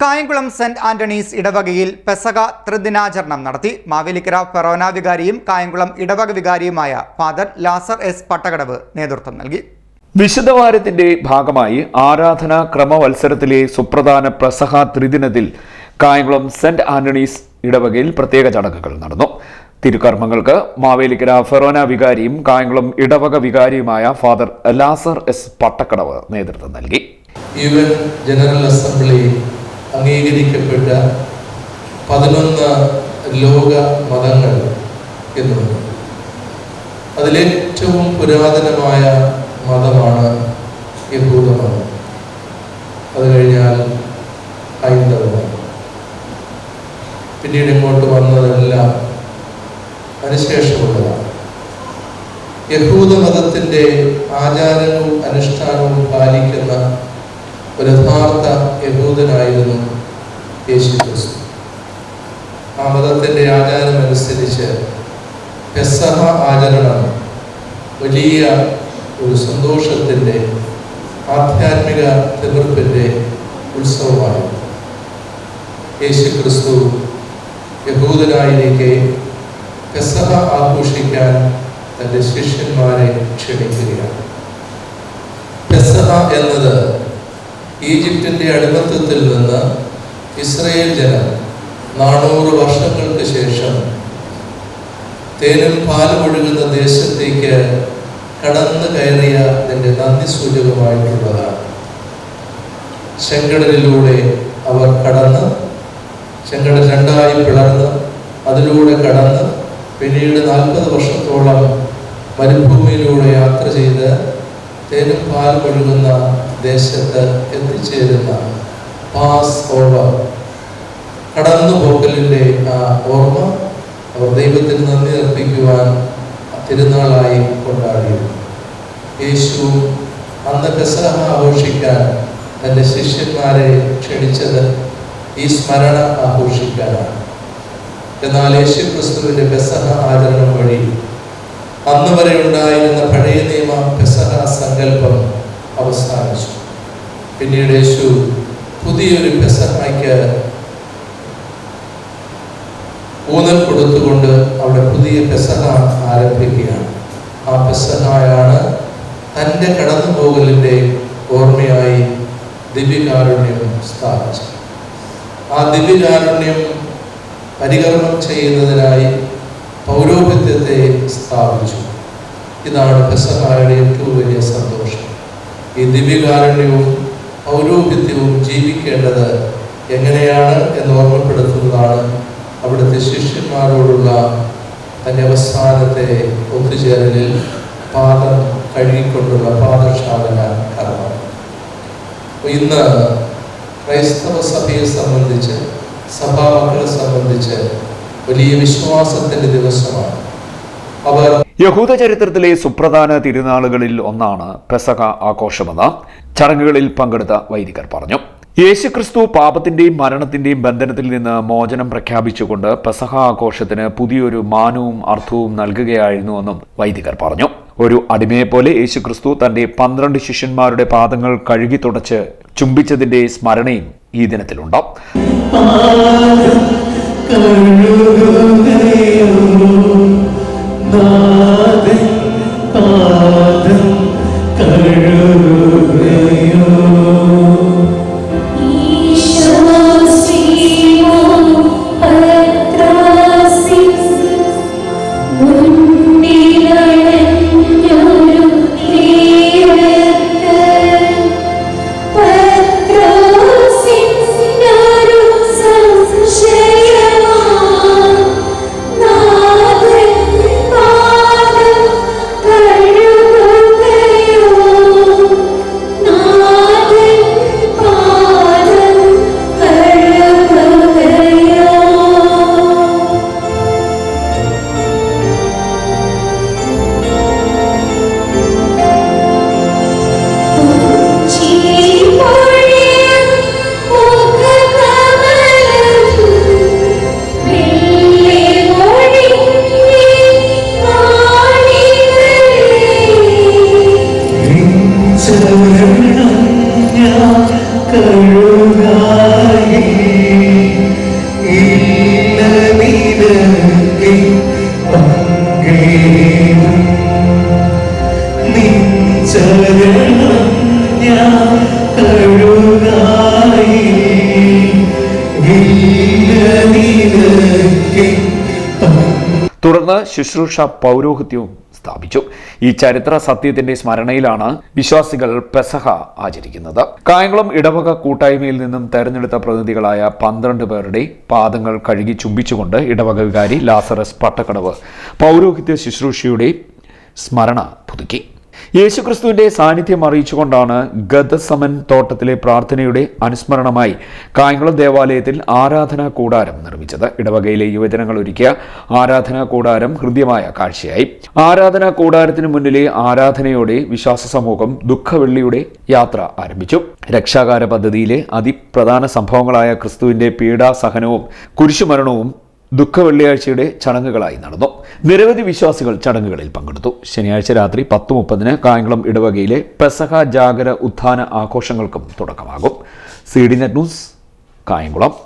Kayamkulam saint Antony's ഇടവകയിൽ പെസക ത്രിദിനാചരണം നടത്തി മാവേലിക്കര ഫെറോന വികാരിയും കായംകുളം ഇടവക വികാരിയുമായ ഫാദർ ലാസർ എസ് പട്ടകടവ് നേതൃത്വം നൽകി. വിശുദ്ധവാരത്തിന്റെ ഭാഗമായി ആരാധനാ ക്രമവത്സരത്തിലെ സുപ്രധാന പ്രസഹ ത്രിദിനത്തിൽ കായംകുളം സെന്റ് ആന്റണീസ് ഇടവകയിൽ പ്രത്യേക ചടങ്ങുകൾ നടന്നു. തിരുക്കർമ്മങ്ങൾക്ക് മാവേലിക്കര ഫെറോന വികാരിയും കായംകുളം ഇടവക വികാരിയുമായ ഫാദർ ലാസർ എസ് പട്ടക്കടവ് നേതൃത്വം നൽകി. ജനറൽ അസംബ്ലി അംഗീകരിക്കപ്പെട്ട പതിനൊന്ന് ലോക മതങ്ങൾ എന്നുണ്ട്. അതിലേറ്റവും പുരാതനമായ മതമാണ് യഹൂദമതം. അത് കഴിഞ്ഞാൽ ഹൈന്ദവ. പിന്നീട് ഇങ്ങോട്ട് വന്നതെല്ലാം അതിനുശേഷമുള്ളതാണ്. യഹൂദ മതത്തിന്റെ ആചാരവും അനുഷ്ഠാനവും പാലിക്കുന്ന ഒരു യഥാർത്ഥ യഹൂദനായിരുന്നു യേശു ക്രിസ്തു ആ മതത്തിന്റെ ആചാരമനുസരിച്ച് പെസഹ ആചരണം വലിയ ഒരു സന്തോഷത്തിന്റെ ആധ്യാത്മിക തിമിർപ്പിന്റെ ഉത്സവമായിരുന്നു യേശു ക്രിസ്തു യഹൂദനായിരിക്കെ പെസഹ ആഘോഷിക്കാൻ തന്റെ ശിഷ്യന്മാരെ ക്ഷണിക്കുകയാണ്. പെസഹ എന്നത് ഈജിപ്തിന്റെ അടിമത്തത്തിൽ നിന്ന് ഇസ്രയേൽ ജനം നാനൂറ് വർഷങ്ങൾക്ക് ശേഷം തേനും പാലും ഒഴുകുന്ന ദേശത്തേക്ക് കടന്നു കയറിയ അതിന്റെ നന്ദി സൂചകമായിട്ടുള്ളതാണ്. ചെങ്കടലിലൂടെ അവർ കടന്ന് ചെങ്കടൽ രണ്ടായി പിളർന്ന് അതിലൂടെ കടന്ന് പിന്നീട് നാൽപ്പത് വർഷത്തോളം മരുഭൂമിയിലൂടെ യാത്ര ചെയ്ത് തേനും പാലും ഒഴുകുന്ന ദേശത്ത് എത്തിച്ചേരുന്ന പാസ് ഓവർ കടന്നുപോക്കലിന്റെ ആ ഓർമ്മ അവർ ദൈവത്തിന് നന്ദി അർപ്പിക്കുവാൻ തിരുനാളായി കൊണ്ടാടിയിരുന്നു. യേശു അന്ന് പെസഹ ആഘോഷിക്കാൻ തന്റെ ശിഷ്യന്മാരെ ക്ഷണിച്ചത് ഈ സ്മരണ ആഘോഷിക്കാനാണ്. എന്നാൽ യേശു ക്രിസ്തുവിന്റെ പെസഹ ആചരണം വഴി അന്ന് വരെ ഉണ്ടായിരുന്ന പഴയ നിയമ പെസഹ സങ്കല്പം അവസാനിച്ചു. പിന്നീട് യേശു പുതിയൊരു പെസഹയ്ക്ക് ഊന്നൽ കൊടുത്തുകൊണ്ട് അവിടെ പുതിയ പെസഹ ആരംഭിക്കുകയാണ്. ആ പെസഹായാണ് തന്റെ കടന്നുപോകലിന്റെ ഓർമ്മയായി ദിവ്യകാരുണ്യം സ്ഥാപിച്ചത്. ആ ദിവ്യകാരുണ്യം പരികർമ്മം ചെയ്യുന്നതിനായി പൗരോഹിത്യത്തെ സ്ഥാപിച്ചു. ഇതാണ് പെസഹായുടെ ഏറ്റവും വലിയ സന്തോഷം. ഈ ദിവ്യകാരുണ്യവും പൗരോഹിത്യവും ജീവിക്കേണ്ടത് എങ്ങനെയാണ് എന്ന് ഓർമ്മപ്പെടുത്തുന്നതാണ് അവിടുത്തെ ശിഷ്യന്മാരോടുള്ള തന്റെ അവസാനത്തെ ഒത്തുചേരലിൽ പാദം കഴുകിക്കൊണ്ടുള്ള പാദക്ഷാലന കർമ്മം. ഇന്ന് ക്രൈസ്തവ സഭയെ സംബന്ധിച്ച് സഭാ മക്കളെ സംബന്ധിച്ച് വലിയ വിശ്വാസത്തിന്റെ ദിവസമാണ്. അവർ യഹൂദ ചരിത്രത്തിലെ സുപ്രധാന തിരുനാളുകളിൽ ഒന്നാണ് പെസക ആഘോഷമെന്ന് ചടങ്ങുകളിൽ പങ്കെടുത്ത വൈദികർ പറഞ്ഞു. യേശുക്രിസ്തു പാപത്തിന്റെയും മരണത്തിന്റെയും ബന്ധനത്തിൽ നിന്ന് മോചനം പ്രഖ്യാപിച്ചുകൊണ്ട് പെസഹ ആഘോഷത്തിന് പുതിയൊരു മാനവും അർത്ഥവും നൽകുകയായിരുന്നുവെന്നും വൈദികർ പറഞ്ഞു. ഒരു അടിമയെപ്പോലെ യേശുക്രിസ്തു തന്റെ പന്ത്രണ്ട് ശിഷ്യന്മാരുടെ പാദങ്ങൾ കഴുകി തുടച്ച് ചുംബിച്ചതിന്റെ സ്മരണയും ഈ ദിനത്തിലുണ്ട്. Hallelujah. തുടർന്ന് ശുശ്രൂഷ പൗരോഹിത്യവും സ്ഥാപിച്ചു. ഈ ചരിത്ര സത്യത്തിന്റെ സ്മരണയിലാണ് വിശ്വാസികൾ പെസഹ ആചരിക്കുന്നത്. കായംകുളം ഇടവക കൂട്ടായ്മയിൽ നിന്നും തെരഞ്ഞെടുത്ത പ്രതിനിധികളായ പന്ത്രണ്ട് പേരുടെ പാദങ്ങൾ കഴുകി ചുംബിച്ചുകൊണ്ട് ഇടവക വികാരി ലാസറസ് പട്ടക്കടവ് പൗരോഹിത്യ ശുശ്രൂഷയുടെ സ്മരണ പുതുക്കി. യേശുക്രിസ്തുവിന്റെ സാന്നിധ്യം അറിയിച്ചുകൊണ്ടാണ് ഗതസമൻ തോട്ടത്തിലെ പ്രാർത്ഥനയുടെ അനുസ്മരണമായി കായംകുളം ദേവാലയത്തിൽ ആരാധനാ കൂടാരം നിർമ്മിച്ചത്. ഇടവകയിലെ യുവജനങ്ങൾ ഒരുക്കിയ ആരാധനാ കൂടാരം ഹൃദ്യമായ കാഴ്ചയായി. ആരാധനാ കൂടാരത്തിന് മുന്നിലെ ആരാധനയോടെ വിശ്വാസ സമൂഹം ദുഃഖവെള്ളിയുടെ യാത്ര ആരംഭിച്ചു. രക്ഷാകാര പദ്ധതിയിലെ അതിപ്രധാന സംഭവങ്ങളായ ക്രിസ്തുവിന്റെ പീഡാസഹനവും കുരിശുമരണവും ദുഃഖ വെള്ളിയാഴ്ചയുടെ ചടങ്ങുകളായി നടന്നു. നിരവധി വിശ്വാസികൾ ചടങ്ങുകളിൽ പങ്കെടുത്തു. ശനിയാഴ്ച രാത്രി പത്ത് മുപ്പതിന് കായംകുളം ഇടവകയിലെ പെസഹ ജാഗര ഉത്ഥാന ആഘോഷങ്ങൾക്കും തുടക്കമാകും. C D net news Kayamkulam.